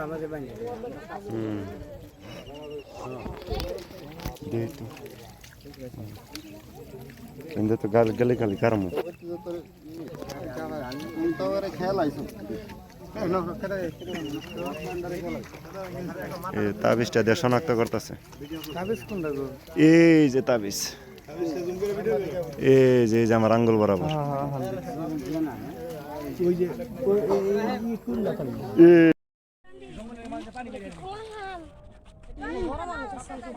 আমাদের কিন্তু তো গাছ গেলে খালি এ তাবিজটা দিয়ে শনাক্ত করতেছে এই যে তাবিজ এই যে এই যে আমার আঙ্গুল বরাবর হাতে